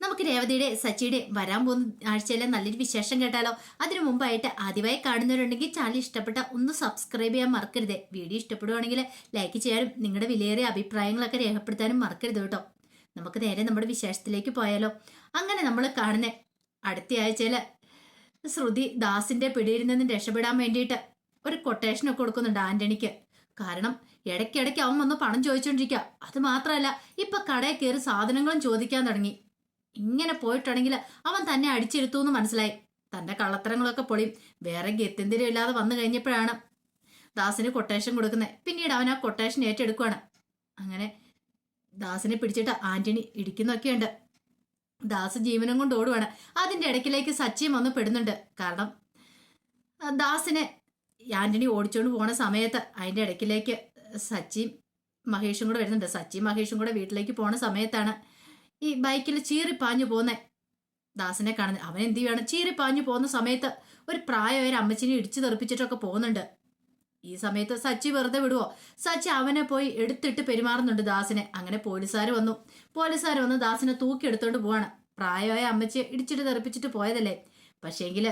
നമുക്ക് രേവതിയുടെ സച്ചിയുടെ വരാൻ പോകുന്ന ആഴ്ചയിലെ നല്ലൊരു വിശേഷം കേട്ടാലോ? അതിനു മുമ്പായിട്ട് ആദ്യമായി കാണുന്നവരുണ്ടെങ്കിൽ ചാനൽ ഇഷ്ടപ്പെട്ട ഒന്ന് സബ്സ്ക്രൈബ് ചെയ്യാൻ മറക്കരുത്. വീഡിയോ ഇഷ്ടപ്പെടുവാണെങ്കിൽ ലൈക്ക് ചെയ്യാനും നിങ്ങളുടെ വിലയേറിയ അഭിപ്രായങ്ങളൊക്കെ രേഖപ്പെടുത്താനും മറക്കരുത് കേട്ടോ. നമുക്ക് നേരെ നമ്മുടെ വിശേഷത്തിലേക്ക് പോയാലോ? അങ്ങനെ നമ്മൾ കാണുന്ന അടുത്ത ആഴ്ചയിൽ ശ്രുതി ദാസിന്റെ പിടിയിൽ നിന്ന് രക്ഷപ്പെടാൻ വേണ്ടിയിട്ട് ഒരു കൊട്ടേഷനൊക്കെ കൊടുക്കുന്നുണ്ട് ആന്റണിക്ക്. കാരണം ഇടയ്ക്കിടയ്ക്ക് അവൻ വന്ന് പണം ചോദിച്ചോണ്ടിരിക്കുക അത് മാത്രമല്ല ഇപ്പൊ കടയിൽ കയറി സാധനങ്ങളും ചോദിക്കാൻ തുടങ്ങി. ഇങ്ങനെ പോയിട്ടുണ്ടെങ്കിൽ അവൻ തന്നെ അടിച്ചിരുത്തു എന്ന് മനസ്സിലായി. തന്റെ കള്ളത്തരങ്ങളൊക്കെ പൊളിയും വേറെ ഗത്യന്തിരം ഇല്ലാതെ വന്നു കഴിഞ്ഞപ്പോഴാണ് ദാസിന് കൊട്ടേഷൻ കൊടുക്കുന്നത്. പിന്നീട് അവൻ ആ കൊട്ടേഷൻ ഏറ്റെടുക്കുവാണ്. അങ്ങനെ ദാസിനെ പിടിച്ചിട്ട് ആന്റണി ഇടിക്കുന്നൊക്കെയുണ്ട്. ദാസ് ജീവനം കൊണ്ട് ഓടുവാണ്. അതിന്റെ ഇടയ്ക്കിലേക്ക് സച്ചിയും വന്ന് പെടുന്നുണ്ട്. കാരണം ദാസിനെ ആന്റണി ഓടിച്ചുകൊണ്ട് പോണ സമയത്ത് അതിന്റെ ഇടയ്ക്കിലേക്ക് സച്ചിയും മഹേഷും കൂടെ വരുന്നുണ്ട്. സച്ചിയും മഹേഷും കൂടെ വീട്ടിലേക്ക് പോണ സമയത്താണ് ഈ ബൈക്കിൽ ചീറി പാഞ്ഞു പോന്നെ. ദാസനെ കാണുന്നത് അവൻ എന്ത് ചെയ്യാണ് ചീറിപ്പാഞ്ഞു പോകുന്ന സമയത്ത് ഒരു പ്രായമായ അമ്മച്ചിനെ ഇടിച്ചു തെറിപ്പിച്ചിട്ടൊക്കെ പോകുന്നുണ്ട്. ഈ സമയത്ത് സച്ചി വെറുതെ വിടുവോ? സച്ചി അവനെ പോയി എടുത്തിട്ട് പെരുമാറുന്നുണ്ട് ദാസിനെ. അങ്ങനെ പോലീസുകാർ വന്നു. പോലീസുകാർ വന്ന് ദാസിനെ തൂക്കി എടുത്തോണ്ട് പോവാണ്. പ്രായമായ അമ്മച്ചിയെ ഇടിച്ചിട്ട് തെറിപ്പിച്ചിട്ട് പോയതല്ലേ? പക്ഷേങ്കിൽ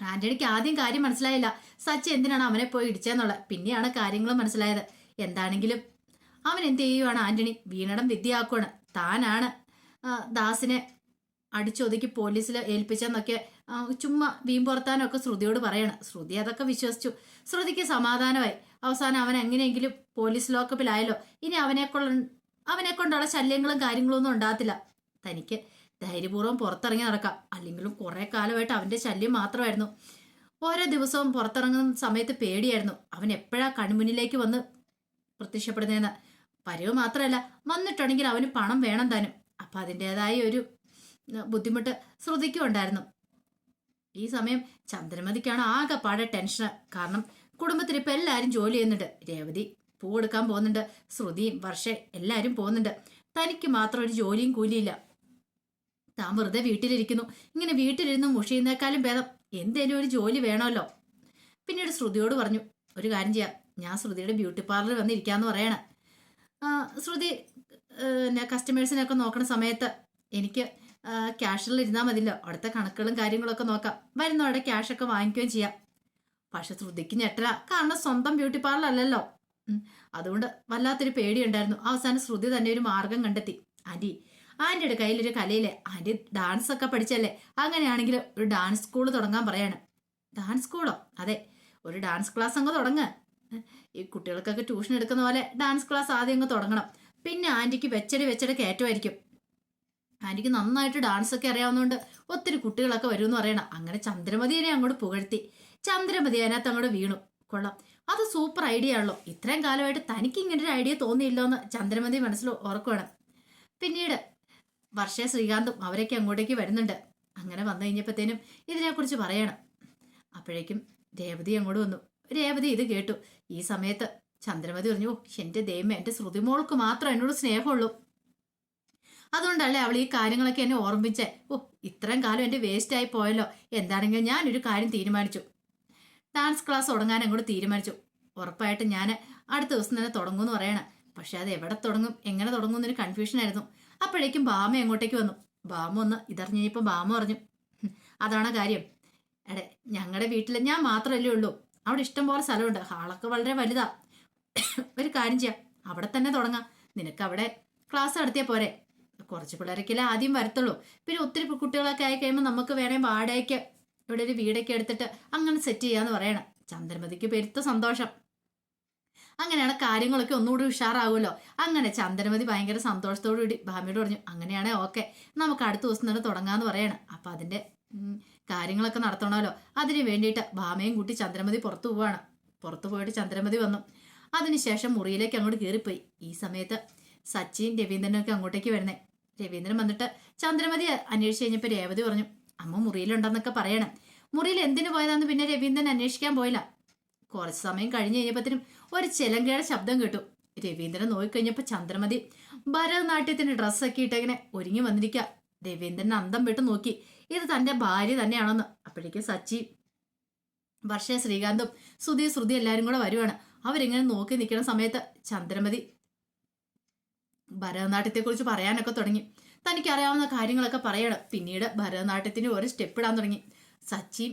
ആന്റണിക്ക് ആദ്യം കാര്യം മനസ്സിലായില്ല. സച്ചി എന്തിനാണ് അവനെ പോയി ഇടിച്ചെന്നുള്ളത് പിന്നെയാണ് കാര്യങ്ങൾ മനസ്സിലായത്. എന്താണെങ്കിലും അവൻ എന്ത് ചെയ്യുവാണ് ആന്റണി? വീണടം വിദ്യയാക്കുവാണ്. താനാണ് ദാസിനെ അടിച്ചൊതുക്കി പോലീസിൽ ഏൽപ്പിച്ചെന്നൊക്കെ ചുമ്മാ വീമ്പുറത്താനൊക്കെ ശ്രുതിയോട് പറയണം. ശ്രുതി അതൊക്കെ വിശ്വസിച്ചു. ശ്രുതിക്ക് സമാധാനമായി. അവസാനം അവൻ എങ്ങനെയെങ്കിലും പോലീസ് ലോക്കപ്പിലായല്ലോ. ഇനി അവനെ അവനെ കൊണ്ടുള്ള ശല്യങ്ങളും കാര്യങ്ങളും ഒന്നും ഉണ്ടാകത്തില്ല. തനിക്ക് ധൈര്യപൂർവം പുറത്തിറങ്ങി നടക്കാം. അല്ലെങ്കിലും കുറെ കാലമായിട്ട് അവന്റെ ശല്യം മാത്രമായിരുന്നു. ഓരോ ദിവസവും പുറത്തിറങ്ങുന്ന സമയത്ത് പേടിയായിരുന്നു. അവൻ എപ്പോഴാ കൺമുന്നിലേക്ക് വന്ന് പ്രത്യക്ഷപ്പെടുന്നതെന്ന്. പരവ് മാത്രമല്ല വന്നിട്ടുണ്ടെങ്കിൽ അവന് പണം വേണം താനും. അപ്പൊ അതിന്റെതായ ഒരു ബുദ്ധിമുട്ട് ശ്രുതിക്കും ഉണ്ടായിരുന്നു ഈ സമയം ചന്ദ്രമതിക്കാണ് ആകെപ്പാടെ ടെൻഷൻ കാരണം കുടുംബത്തിൽ ഇപ്പൊ എല്ലാവരും ജോലി ചെയ്യുന്നുണ്ട്. രേവതി പൂ എടുക്കാൻ പോകുന്നുണ്ട്. ശ്രുതിയും വർഷേ എല്ലാവരും പോകുന്നുണ്ട്. തനിക്ക് മാത്രം ഒരു ജോലിയും കൂലിയില്ല. താൻ വെറുതെ വീട്ടിലിരിക്കുന്നു. ഇങ്ങനെ വീട്ടിലിരുന്ന് മുഷിയുന്നേക്കാളും ഭേദം എന്തേലും ഒരു ജോലി വേണമല്ലോ. പിന്നീട് ശ്രുതിയോട് പറഞ്ഞു ഒരു കാര്യം ചെയ്യാം. ഞാൻ ശ്രുതിയുടെ ബ്യൂട്ടി പാർലറിൽ വന്നിരിക്കാന്ന് പറയണ. ശ്രുതി കസ്റ്റമേഴ്സിനെയൊക്കെ നോക്കണ സമയത്ത് എനിക്ക് ക്യാഷിൽ ഇരുന്നാൽ മതില്ലോ അവിടുത്തെ കണക്കുകളും കാര്യങ്ങളൊക്കെ നോക്കാം. വരുന്നവിടെ ക്യാഷൊക്കെ വാങ്ങിക്കുകയും ചെയ്യാം. പക്ഷെ ശ്രുതിക്ക് ഞെട്ടല. കാരണം സ്വന്തം ബ്യൂട്ടി പാർലർ അല്ലല്ലോ. അതുകൊണ്ട് വല്ലാത്തൊരു പേടിയുണ്ടായിരുന്നു. അവസാനം ശ്രുതി തന്നെ ഒരു മാർഗം കണ്ടെത്തി. ആന്റി ആന്റിയുടെ കയ്യിലൊരു കലയിലെ ആന്റി ഡാൻസ് ഒക്കെ പഠിച്ചല്ലേ? അങ്ങനെയാണെങ്കിൽ ഒരു ഡാൻസ് സ്കൂൾ തുടങ്ങാൻ പറയാണ്. ഡാൻസ് സ്കൂളോ അതെ. ഒരു ഡാൻസ് ക്ലാസ് അങ്ങ് തുടങ്ങ്. ഈ കുട്ടികൾക്കൊക്കെ ട്യൂഷൻ എടുക്കുന്ന പോലെ ഡാൻസ് ക്ലാസ് ആദ്യം അങ്ങ് തുടങ്ങണം. പിന്നെ ആന്റിക്ക് വെച്ചടി വെച്ചടി കയറ്റുമായിരിക്കും. ആന്റിക്ക് നന്നായിട്ട് ഡാൻസ് ഒക്കെ അറിയാവുന്നതുകൊണ്ട് ഒത്തിരി കുട്ടികളൊക്കെ വരുമെന്ന് പറയണം. അങ്ങനെ ചന്ദ്രമതിനെ അങ്ങോട്ട് പുകഴ്ത്തി. ചന്ദ്രമതി അതിനകത്ത് അങ്ങോട്ട് വീണു. കൊള്ളാം. അത് സൂപ്പർ ഐഡിയ ആണല്ലോ. ഇത്രയും കാലമായിട്ട് തനിക്ക് ഇങ്ങനെ ഒരു ഐഡിയ തോന്നിയില്ലോ എന്ന് ചന്ദ്രമതി മനസ്സിൽ ഓർക്കുകയാണ് പിന്നീട് വർഷ ശ്രീകാന്തും അവരൊക്കെ അങ്ങോട്ടേക്ക് വരുന്നുണ്ട്. അങ്ങനെ വന്നു കഴിഞ്ഞപ്പോഴത്തേനും ഇതിനെക്കുറിച്ച് പറയണം. അപ്പോഴേക്കും രേവതി അങ്ങോട്ട് വന്നു. രേവതി ഇത് കേട്ടു. ഈ സമയത്ത് ചന്ദ്രമതി പറഞ്ഞു എന്റെ ദൈവം എന്റെ ശ്രുതിമോൾക്ക് മാത്രം എന്നോട് സ്നേഹമുള്ളൂ. അതുകൊണ്ടല്ലേ അവൾ ഈ കാര്യങ്ങളൊക്കെ എന്നെ ഓർമ്മിച്ചേ? ഓ ഇത്രയും കാലം എന്റെ വേസ്റ്റ് ആയി പോയല്ലോ. എന്താണെങ്കിലും ഒരു കാര്യം തീരുമാനിച്ചു. ഡാൻസ് ക്ലാസ് തുടങ്ങാൻ അങ്ങോട്ട് തീരുമാനിച്ചു. ഉറപ്പായിട്ട് ഞാൻ അടുത്ത ദിവസം തന്നെ തുടങ്ങും എന്ന് പറയണം. പക്ഷെ അത് എവിടെ തുടങ്ങും? എങ്ങനെ തുടങ്ങും എന്നൊരു കൺഫ്യൂഷൻ ആയിരുന്നു. അപ്പോഴേക്കും ബാമ എങ്ങോട്ടേക്ക് വന്നു. ബാമ ഒന്ന് ഇതറിഞ്ഞപ്പോൾ ബാമ പറഞ്ഞു. അതാണ് കാര്യം. എടെ ഞങ്ങളുടെ വീട്ടിൽ ഞാൻ മാത്രമല്ലേ ഉള്ളൂ. അവിടെ ഇഷ്ടം പോലെ സ്ഥലമുണ്ട്. ഹാളൊക്കെ വളരെ വലുതാ. ഒരു കാര്യം ചെയ്യാം. അവിടെ തന്നെ തുടങ്ങാം. നിനക്ക് അവിടെ ക്ലാസ് നടത്തിയാൽ പോരെ. കുറച്ച് പിള്ളേരൊക്കെയല്ലേ ആദ്യം വരത്തുള്ളൂ. പിന്നെ ഒത്തിരി കുട്ടികളൊക്കെ ആയി കഴിയുമ്പോൾ നമുക്ക് വേണേ വാടകയ്ക്ക് ഇവിടെ ഒരു വീടൊക്കെ എടുത്തിട്ട് അങ്ങനെ സെറ്റ് ചെയ്യാന്ന് പറയണം. ചന്ദ്രമതിക്ക് പെരുത്ത സന്തോഷം. അങ്ങനെയാണ് കാര്യങ്ങളൊക്കെ ഒന്നുകൂടി ഉഷാറാവുമല്ലോ. അങ്ങനെ ചന്ദ്രമതി ഭയങ്കര സന്തോഷത്തോടു കൂടി ഭാമിയോട് പറഞ്ഞു അങ്ങനെയാണേ ഓക്കെ നമുക്ക് അടുത്ത ദിവസം തന്നെ തുടങ്ങാന്ന് പറയണം. അപ്പം അതിന്റെ ഉം, കാര്യങ്ങളൊക്കെ നടത്തണമല്ലോ. അതിന് വേണ്ടിയിട്ട് ഭാമയും കൂട്ടി ചന്ദ്രമതി പുറത്തു പോവാണ്. പുറത്തു പോയിട്ട് ചന്ദ്രമതി വന്നു. അതിനുശേഷം മുറിയിലേക്ക് അങ്ങോട്ട് കയറിപ്പോയി. ഈ സമയത്ത് സച്ചിൻ രവീന്ദ്രനൊക്കെ അങ്ങോട്ടേക്ക് വരുന്നേ. രവീന്ദ്രൻ വന്നിട്ട് ചന്ദ്രമതി അന്വേഷിച്ച് കഴിഞ്ഞപ്പോൾ രേവതി പറഞ്ഞു അമ്മ മുറിയിലുണ്ടെന്നൊക്കെ പറയണം. മുറിയിൽ എന്തിനു പോയതാന്ന് പിന്നെ രവീന്ദ്രൻ അന്വേഷിക്കാൻ പോയില്ല. കുറച്ച് സമയം കഴിഞ്ഞ് കഴിഞ്ഞപ്പോഴത്തേനും ഒരു ചിലങ്കയുടെ ശബ്ദം കേട്ടു. രവീന്ദ്രൻ നോക്കിക്കഴിഞ്ഞപ്പോൾ ചന്ദ്രമതി ഭരതനാട്യത്തിന്റെ ഡ്രസ്സൊക്കെ ഇട്ടങ്ങനെ ഒരുങ്ങി വന്നിരിക്കുക രവീന്ദ്രൻ അന്തം വിട്ട് നോക്കി. ഇത് തന്റെ ഭാര്യ തന്നെയാണെന്ന്. അപ്പോഴേക്കും സച്ചി വർഷ ശ്രീകാന്തും സുധി ശ്രുതി എല്ലാവരും കൂടെ വരുവാണ്. അവരിങ്ങനെ നോക്കി നിൽക്കുന്ന സമയത്ത് ചന്ദ്രമതി ഭരതനാട്യത്തെക്കുറിച്ച് പറയാനൊക്കെ തുടങ്ങി. തനിക്ക് അറിയാവുന്ന കാര്യങ്ങളൊക്കെ പറയണം. പിന്നീട് ഭരതനാട്യത്തിന് ഒരു സ്റ്റെപ്പ് ഇടാൻ തുടങ്ങി. സച്ചിയും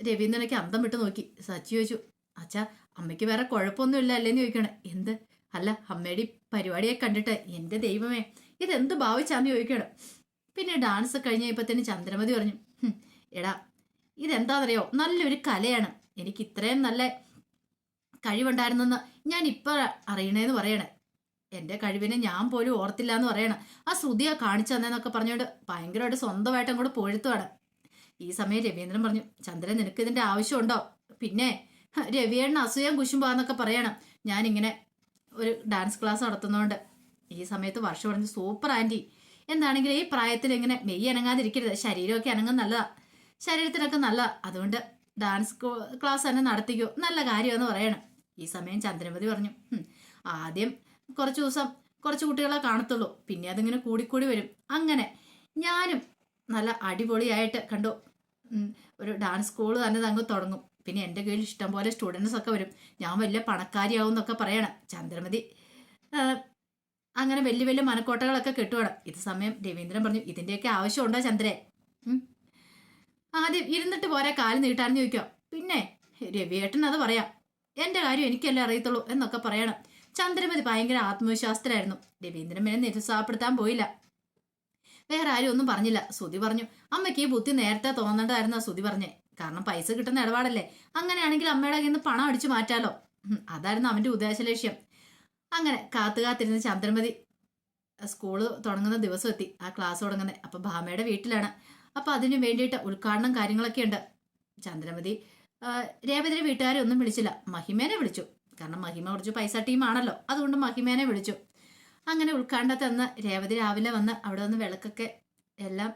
രവീന്ദ്രനൊക്കെ അന്തം വിട്ട് നോക്കി. സച്ചി ചോദിച്ചു അച്ഛാ അമ്മയ്ക്ക് വേറെ കുഴപ്പമൊന്നും ഇല്ല അല്ലേന്ന് ചോദിക്കണം എന്ത്? അല്ല അമ്മയുടെ പരിപാടിയെ കണ്ടിട്ട് എന്റെ ദൈവമേ ഇതെന്ത് ഭാവിച്ചാന്ന് ചോദിക്കണം പിന്നെ ഡാൻസ് കഴിഞ്ഞപ്പോഴത്തേന് ചന്ദ്രമതി പറഞ്ഞു "ഹും, എടാ ഇതെന്താണെന്നറിയോ നല്ലൊരു കലയാണ്. എനിക്ക് ഇത്രയും നല്ല കഴിവുണ്ടായിരുന്നെന്ന് ഞാൻ ഇപ്പോൾ അറിയണേന്ന് പറയണേ. എന്റെ കഴിവിനെ ഞാൻ പോലും ഓർത്തില്ല എന്ന് പറയണം. ആ ശ്രുതിയാ കാണിച്ചു തന്നേന്നൊക്കെ പറഞ്ഞുകൊണ്ട് ഭയങ്കരമായിട്ട് സ്വന്തമായിട്ട് അങ്ങോട്ട് പൊഴുത്തുവാണ്. ഈ സമയം രവീന്ദ്രൻ പറഞ്ഞു ചന്ദ്രൻ നിനക്ക് ഇതിന്റെ ആവശ്യമുണ്ടോ? പിന്നെ രവിയേണ്ണ അസൂയം കുശുമ്പാന്നൊക്കെ പറയണം. ഞാനിങ്ങനെ ഒരു ഡാൻസ് ക്ലാസ് നടത്തുന്നതുകൊണ്ട് ഈ സമയത്ത് വർഷം പറഞ്ഞു സൂപ്പർ ആന്റി എന്താണെങ്കിലും ഈ പ്രായത്തിൽ ഇങ്ങനെ മെയ് അനങ്ങാതിരിക്കരുത്. ശരീരമൊക്കെ അനങ്ങും നല്ലതാ. ശരീരത്തിനൊക്കെ നല്ല അതുകൊണ്ട് ഡാൻസ് ക്ലാസ് തന്നെ നടത്തിക്കോ. നല്ല കാര്യമെന്ന് പറയണം. ഈ സമയം ചന്ദ്രമതി പറഞ്ഞു. ആദ്യം കുറച്ച് ദിവസം കുറച്ച് കുട്ടികളെ കാണത്തുള്ളൂ. പിന്നെ അതിങ്ങനെ കൂടിക്കൂടി വരും. അങ്ങനെ ഞാനും നല്ല അടിപൊളിയായിട്ട് കണ്ടു. ഒരു ഡാൻസ് സ്കൂൾ തന്നെ അങ്ങ് തുടങ്ങും. പിന്നെ എന്റെ കീഴിൽ ഇഷ്ടംപോലെ സ്റ്റുഡൻസ് ഒക്കെ വരും. ഞാൻ വലിയ പണക്കാരിയാവും എന്നൊക്കെ പറയണം. ചന്ദ്രമതി അങ്ങനെ വലിയ വലിയ മനക്കോട്ടകളൊക്കെ കെട്ടുവാണ്. ഇത് സമയം രവീന്ദ്രൻ പറഞ്ഞു ഇതിന്റെയൊക്കെ ആവശ്യമുണ്ടോ ചന്ദ്രേ? ആദ്യം ഇരുന്നിട്ട് പോരാ കാൽ നീട്ടാന്ന് ചോദിക്കാം പിന്നെ രവിയേട്ടൻ അത് പറയാം എന്റെ കാര്യം എനിക്കല്ലേ അറിയത്തുള്ളൂ എന്നൊക്കെ പറയണം. ചന്ദ്രമതി ഭയങ്കര ആത്മവിശ്വാസത്തിലായിരുന്നു. രവീന്ദ്രൻ പിന്നെ നിരുത്സാഹപ്പെടുത്താൻ പോയില്ല. വേറെ ആരും ഒന്നും പറഞ്ഞില്ല. സുതി പറഞ്ഞു അമ്മയ്ക്ക് ഈ ബുദ്ധി നേരത്തെ തോന്നേണ്ടതായിരുന്നു സുതി പറഞ്ഞേ. കാരണം പൈസ കിട്ടുന്ന ഇടപാടല്ലേ. അങ്ങനെയാണെങ്കിൽ അമ്മയുടെ കയ്യിൽ നിന്ന് പണം അടിച്ചു മാറ്റാലോ. അതായിരുന്നു അവന്റെ ഉദ്ദേശ ലക്ഷ്യം അങ്ങനെ കാത്തു കാത്തിരുന്ന് ചന്ദ്രമതി സ്കൂൾ തുടങ്ങുന്ന ദിവസം എത്തി. ആ ക്ലാസ് തുടങ്ങുന്നത് അപ്പം ഭാമയുടെ വീട്ടിലാണ്. അപ്പം അതിന് വേണ്ടിയിട്ട് ഉദ്ഘാടനം കാര്യങ്ങളൊക്കെ ഉണ്ട്. ചന്ദ്രമതി രേവതിയുടെ വീട്ടുകാരെ ഒന്നും വിളിച്ചില്ല. മഹിമേനെ വിളിച്ചു. കാരണം മഹിമ കുറച്ച് പൈസ ടീമാണല്ലോ അതുകൊണ്ട് മഹിമേനെ വിളിച്ചു. അങ്ങനെ ഉൾക്കാണ്ടത്തന്ന് രേവതി രാവിലെ വന്ന് അവിടെ വന്ന് വിളക്കൊക്കെ എല്ലാം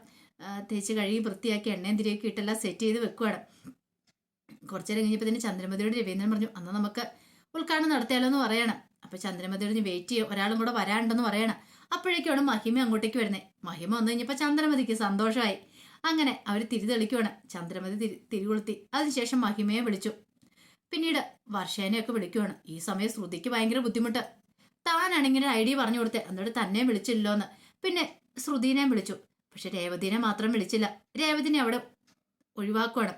തേച്ച് കഴുകി വൃത്തിയാക്കി എണ്ണയും തിരിയൊക്കെ ഇട്ടെല്ലാം സെറ്റ് ചെയ്ത് വെക്കുവാണ്. കുറച്ചു നേരം കഴിഞ്ഞപ്പോൾ തന്നെ ചന്ദ്രമതിയോട് രവീന്ദ്രൻ പറഞ്ഞു അന്ന് നമുക്ക് ഉദ്ഘാടനം നടത്തിയാലോ എന്ന് പറയണം. അപ്പൊ ചന്ദ്രമതി പറഞ്ഞ് വെയിറ്റ് ചെയ്യും ഒരാളും കൂടെ വരാനുണ്ടെന്ന് പറയണം. അപ്പോഴേക്കാണ് മഹിമ അങ്ങോട്ടേക്ക് വരുന്നത് മഹിമ വന്നു കഴിഞ്ഞപ്പോൾ ചന്ദ്രമതിക്ക് സന്തോഷമായി അങ്ങനെ അവർ തിരിതെളിക്കുവാണ്. ചന്ദ്രമതി തിരി തിരികൊളുത്തി. അതിനുശേഷം മഹിമയെ വിളിച്ചു. പിന്നീട് വർഷേനെയൊക്കെ വിളിക്കുവാണ്. ഈ സമയം ശ്രുതിക്ക് ഭയങ്കര ബുദ്ധിമുട്ട്. താനാണിങ്ങനെ ഐഡിയ പറഞ്ഞു കൊടുത്തേ. എന്നിട്ട് തന്നെ വിളിച്ചില്ലോന്ന്. പിന്നെ ശ്രുതിനെ വിളിച്ചു. പക്ഷെ രേവതിനെ മാത്രം വിളിച്ചില്ല. രേവതിനെ അവിടെ ഒഴിവാക്കുവാണ്.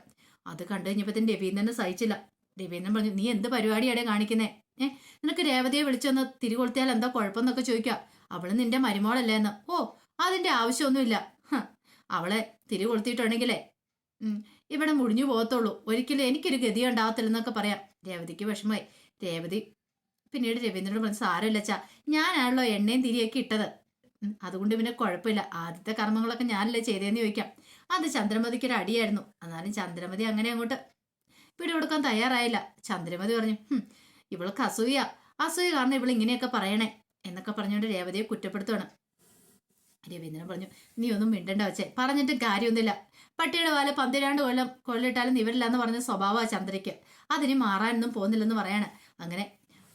അത് കണ്ടു കഴിഞ്ഞപ്പത്തിന് രവീന്ദ്രനെ സഹിച്ചില്ല. രവീന്ദ്രൻ പറഞ്ഞു നീ എന്ത് പരിപാടിയാണ് കാണിക്കുന്നേ? ഏ നിനക്ക് രേവതിയെ വിളിച്ചൊന്ന് തിരികൊളുത്തിയാൽ എന്താ കുഴപ്പമെന്നൊക്കെ ചോദിക്കുക അവൾ നിന്റെ മരുമോളല്ലേ എന്ന് ഓ അതിന്റെ ആവശ്യമൊന്നുമില്ല. അവളെ തിരികൊളുത്തിയിട്ടുണ്ടെങ്കിലേ. ഇവിടെ മുടിഞ്ഞു പോകത്തുള്ളൂ. ഒരിക്കലും എനിക്കൊരു ഗതി ഉണ്ടാകത്തില്ലെന്നൊക്കെ പറയാം. രേവതിക്ക് വിഷമമായി. രേവതി പിന്നീട് രവീന്ദ്രനോട് പറഞ്ഞു സാരമില്ല ചാ ഞാനാണല്ലോ എണ്ണയും തിരിയൊക്കെ ഇട്ടത്. അതുകൊണ്ട് പിന്നെ കുഴപ്പമില്ല. ആദ്യത്തെ കർമ്മങ്ങളൊക്കെ ഞാനല്ലേ ചെയ്തതെന്ന് ചോദിക്കാം. അത് ചന്ദ്രമതിക്ക് ഒരു അടിയായിരുന്നു. എന്നാലും ചന്ദ്രമതി അങ്ങനെ അങ്ങോട്ട് പിടികൊടുക്കാൻ തയ്യാറായില്ല. ചന്ദ്രമതി പറഞ്ഞു "ഹും, ഇവൾക്ക് അസൂയ. അസൂയ കാരണം ഇവൾ ഇങ്ങനെയൊക്കെ പറയണേ എന്നൊക്കെ പറഞ്ഞുകൊണ്ട് രേവതിയെ കുറ്റപ്പെടുത്തുവാണ്. രവീന്ദ്രൻ പറഞ്ഞു നീ ഒന്നും മിണ്ടണ്ട വെച്ചേ പറഞ്ഞിട്ട് കാര്യമൊന്നുമില്ല. പട്ടിയുടെ വാല പന്തിരാണ്ട് കൊല്ലം കൊല്ലിട്ടാലും നിവരില്ല എന്ന് പറഞ്ഞ സ്വഭാവമാണ് ചന്ദ്രയ്ക്ക്. അതിന് മാറാനൊന്നും പോകുന്നില്ലെന്ന് പറയാണ്. അങ്ങനെ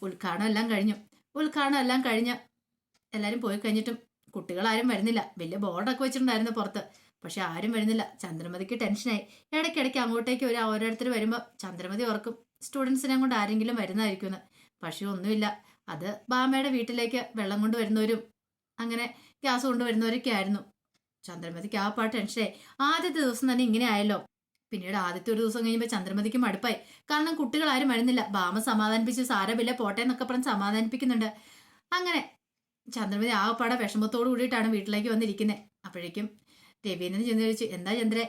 ഉദ്ഘാടനം എല്ലാം കഴിഞ്ഞു. ഉദ്ഘാടനം എല്ലാം കഴിഞ്ഞ് എല്ലാവരും പോയി കഴിഞ്ഞിട്ടും കുട്ടികളാരും വരുന്നില്ല. വലിയ ബോർഡൊക്കെ വെച്ചിട്ടുണ്ടായിരുന്നു പുറത്ത്. പക്ഷെ ആരും വരുന്നില്ല. ചന്ദ്രമതിക്ക് ടെൻഷനായി. ഇടയ്ക്കിടയ്ക്ക് അങ്ങോട്ടേക്ക് ഒരു ഓരോരുത്തർ വരുമ്പോൾ ചന്ദ്രമതി ഓർക്കും സ്റ്റുഡൻസിനെ കൊണ്ട് ആരെങ്കിലും വരുന്നതായിരിക്കുമെന്ന് പക്ഷേ ഒന്നുമില്ല. അത് ബാമയുടെ വീട്ടിലേക്ക് വെള്ളം കൊണ്ടുവരുന്നവരും അങ്ങനെ ഗ്യാസ് കൊണ്ടുവരുന്നവരൊക്കെ ആയിരുന്നു. ചന്ദ്രമതിക്ക് ആ പാട്ട് ടെൻഷനായി ആദ്യത്തെ ദിവസം തന്നെ ഇങ്ങനെ ആയല്ലോ. പിന്നീട് ആദ്യത്തെ ഒരു ദിവസം കഴിയുമ്പോൾ ചന്ദ്രമതിക്ക് മടുപ്പായി. കാരണം കുട്ടികൾ ആരും വരുന്നില്ല. ബാമ സമാധാനിപ്പിച്ച് സാരമില്ല പോട്ടെ എന്നൊക്കെ പറഞ്ഞ് സമാധാനിപ്പിക്കുന്നുണ്ട്. അങ്ങനെ ചന്ദ്രമതി ആ പാടെ വിഷമത്തോട് കൂടിയിട്ടാണ് വീട്ടിലേക്ക് വന്നിരിക്കുന്നത് അപ്പോഴേക്കും രവീന്ദ്രൻ ചെന്ന് ചോദിച്ചു എന്താ ചന്ദ്രേ?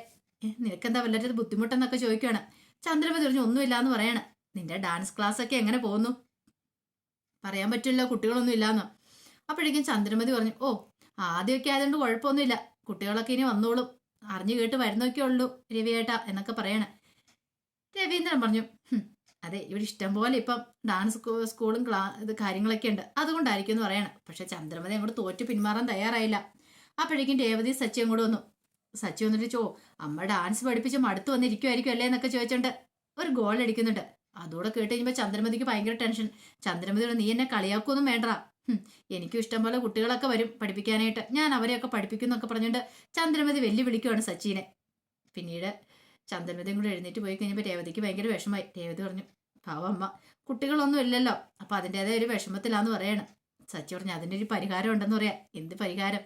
നിനക്കെന്താ വല്ലൊരു ബുദ്ധിമുട്ടെന്നൊക്കെ ചോദിക്കുകയാണ് ചന്ദ്രമതി പറഞ്ഞു ഒന്നുമില്ല എന്ന് പറയണം. നിന്റെ ഡാൻസ് ക്ലാസ് ഒക്കെ എങ്ങനെ പോകുന്നു? പറയാൻ പറ്റില്ല കുട്ടികളൊന്നും ഇല്ലാന്ന്. അപ്പോഴേക്കും ചന്ദ്രമതി പറഞ്ഞു ഓ ആദ്യമൊക്കെ ആയതുകൊണ്ട് കുഴപ്പമൊന്നുമില്ല. കുട്ടികളൊക്കെ ഇനി വന്നോളും. അറിഞ്ഞു കേട്ട് വരുന്നൊക്കെ ഉള്ളൂ രവിയേട്ട എന്നൊക്കെ പറയണേ. രവീന്ദ്രൻ പറഞ്ഞു അതെ ഇവിടെ ഇഷ്ടം പോലെ ഇപ്പം ഡാൻസ് സ്കൂളും ക്ലാ ഇത് കാര്യങ്ങളൊക്കെ ഉണ്ട്. അതുകൊണ്ടായിരിക്കും എന്ന് പറയണം. പക്ഷെ ചന്ദ്രമതി അങ്ങോട്ട് തോറ്റ് പിന്മാറാൻ തയ്യാറായില്ല. അപ്പോഴേക്കും രേവതി സച്ചിയും കൂടെ വന്നു. സച്ചി വന്നിട്ട് ചോ അമ്മ ഡാൻസ് പഠിപ്പിച്ച് മടുത്തു വന്നിരിക്കുമായിരിക്കും അല്ലേ എന്നൊക്കെ ചോദിച്ചോണ്ട് ഒരു ഗോൾ അടിക്കുന്നുണ്ട്. അതോടെ കേട്ട് കഴിയുമ്പോൾ ചന്ദ്രമതിക്ക് ഭയങ്കര ടെൻഷൻ ചന്ദ്രമതിയോട് നീ എന്നെ കളിയാക്കൊന്നും വേണ്ട എനിക്കും ഇഷ്ടം പോലെ കുട്ടികളൊക്കെ വരും പഠിപ്പിക്കാനായിട്ട്. ഞാൻ അവരെയൊക്കെ പഠിപ്പിക്കുന്നൊക്കെ പറഞ്ഞുകൊണ്ട് ചന്ദ്രമതി വെല്ലുവിളിക്കുവാണ് സച്ചിനെ. പിന്നീട് ചന്ദ്രമതിയും കൂടെ എഴുന്നേറ്റ് പോയി കഴിഞ്ഞപ്പോൾ രേവതിക്ക് ഭയങ്കര വിഷമമായി. രേവതി പറഞ്ഞു പാവമ്മ കുട്ടികളൊന്നും ഇല്ലല്ലോ. അപ്പൊ അതിന്റെതായ ഒരു വിഷമത്തിലാന്ന് പറയണം. സച്ചി പറഞ്ഞു അതിന്റെ ഒരു പരിഹാരം ഉണ്ടെന്ന് പറയാം. എന്ത് പരിഹാരം?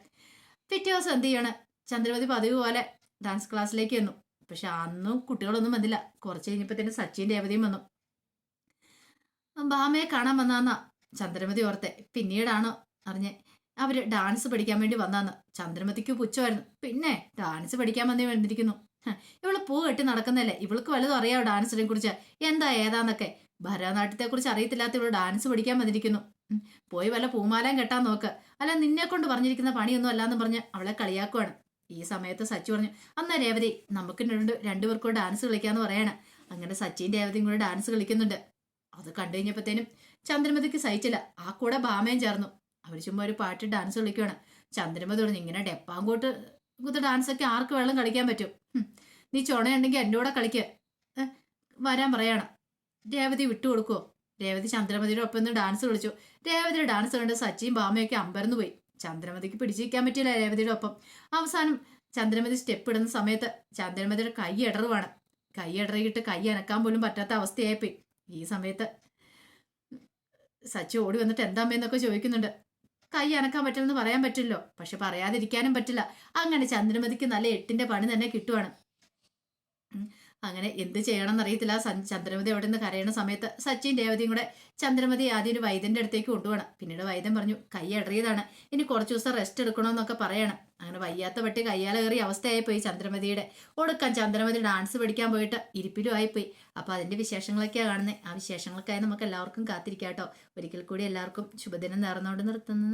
പിറ്റേ ദിവസം എന്ത് ചെയ്യാണ്? ചന്ദ്രമതി പതിവ് പോലെ ഡാൻസ് ക്ലാസ്സിലേക്ക് വന്നു. പക്ഷെ അന്നും കുട്ടികളൊന്നും വന്നില്ല. കുറച്ച് തന്നെ സച്ചിൻ രേവതിയും വന്നു. ബാമയെ കാണാൻ വന്നാന്നാ? ചന്ദ്രമതി ഓർത്തെ. പിന്നീടാണോ? അറിഞ്ഞ് അവർ ഡാൻസ് പഠിക്കാൻ വേണ്ടി വന്നാന്ന്. ചന്ദ്രമതിക്ക് പുച്ഛമായിരുന്നു. പിന്നെ ഡാൻസ് പഠിക്കാൻ വന്നേ വന്നിരിക്കുന്നു. ഇവൾ പൂ കെട്ടി നടക്കുന്നല്ലേ ഇവൾക്ക് വല്ലതും അറിയാവോ ഡാൻസിനെ കുറിച്ച്? എന്താ ഏതാന്നൊക്കെ? ഭരതനാട്യത്തെ കുറിച്ച് അറിയത്തില്ലാത്ത ഇവൾ ഡാൻസ് പഠിക്കാൻ വന്നിരിക്കുന്നു. പോയി വല്ല പൂമാലയും കെട്ടാൻ നോക്ക്. അല്ല നിന്നെ കൊണ്ട് പറഞ്ഞിരിക്കുന്ന പണിയൊന്നും അല്ലാന്ന് പറഞ്ഞ് അവളെ കളിയാക്കുവാണ്. ഈ സമയത്ത് സച്ചു പറഞ്ഞു അന്നാ രേവതി നമുക്ക് രണ്ട് രണ്ടുപേർക്കും ഡാൻസ് കളിക്കാന്ന് പറയാണ്. അങ്ങനെ സച്ചിൻ രേവതിയും കൂടെ ഡാൻസ് കളിക്കുന്നുണ്ട്. അത് കണ്ടു കഴിഞ്ഞപ്പോഴത്തേനും ചന്ദ്രമതിക്ക് സഹിച്ചില്ല. ആ കൂടെ ഭാമയും ചേർന്നു. അവർ ചുമ്മാ ഒരു പാട്ട് ഡാൻസ് കളിക്കുകയാണ് ചന്ദ്രമതി പറഞ്ഞു ഇങ്ങനെ ഡെപ്പാങ്കോട്ട് ഡാൻസ് ഒക്കെ ആർക്ക് വെള്ളം കളിക്കാൻ പറ്റും. നീ ചുണയുണ്ടെങ്കിൽ എന്റെ കൂടെ കളിക്ക്. വരാൻ പറയാണ്. രേവതി വിട്ടുകൊടുക്കുമോ രേവതി ചന്ദ്രമതിയുടെ ഒപ്പം ഡാൻസ് കളിച്ചു. രേവതിയുടെ ഡാൻസ് കണ്ട് സച്ചിയും ഭാമയൊക്കെ അമ്പരന്ന് പോയി ചന്ദ്രമതിക്ക് പിടിച്ചിരിക്കാൻ പറ്റില്ല രേവതിയുടെ ഒപ്പം. അവസാനം ചന്ദ്രമതി സ്റ്റെപ്പ് ഇടുന്ന സമയത്ത് ചന്ദ്രമതിയുടെ കൈ ഇടറുവാണ് കൈ ഇടറിയിട്ട് കൈ അനക്കാൻ പോലും പറ്റാത്ത അവസ്ഥയായിപ്പോയി. ഈ സമയത്ത് സച്ചി ഓടി വന്നിട്ട് എന്താമ്മയെന്നൊക്കെ ചോദിക്കുന്നുണ്ട്. കൈ അനക്കാൻ പറ്റില്ലെന്ന് പറയാൻ പറ്റില്ലോ പക്ഷെ പറയാതിരിക്കാനും പറ്റില്ല. അങ്ങനെ ചന്ദ്രമതിക്ക് നല്ല എട്ടിന്റെ പണി തന്നെ കിട്ടുവാണ്. അങ്ങനെ എന്ത് ചെയ്യണം എന്നറിയത്തില്ല ചന്ദ്രമതി അവിടെ നിന്ന് കരയണ സമയത്ത് സച്ചിൻ രേവതിയും കൂടെ ചന്ദ്രമതി ആദ്യം ഒരു വൈദ്യന്റെ അടുത്തേക്ക് കൊണ്ടുപോകണം. പിന്നീട് വൈദ്യൻ പറഞ്ഞു കൈ ഇടറിയതാണ് ഇനി കുറച്ചു ദിവസം റെസ്റ്റ് എടുക്കണമെന്നൊക്കെ പറയണം. അങ്ങനെ വയ്യാത്ത പട്ടി കയ്യാലേറിയ അവസ്ഥയായി പോയി ചന്ദ്രമതിയുടെ. ഒടുക്കാൻ ചന്ദ്രമതി ഡാൻസ് പഠിക്കാൻ പോയിട്ട് ഇരിപ്പിലും ആയിപ്പോയി. അപ്പൊ അതിന്റെ വിശേഷങ്ങളൊക്കെയാണ് കാണുന്നത് ആ വിശേഷങ്ങൾക്കായി നമുക്ക് എല്ലാവർക്കും കാത്തിരിക്കാം കേട്ടോ ഒരിക്കൽ കൂടി എല്ലാവർക്കും ശുഭദിനം നേർന്നുകൊണ്ട് നിർത്തുന്നത്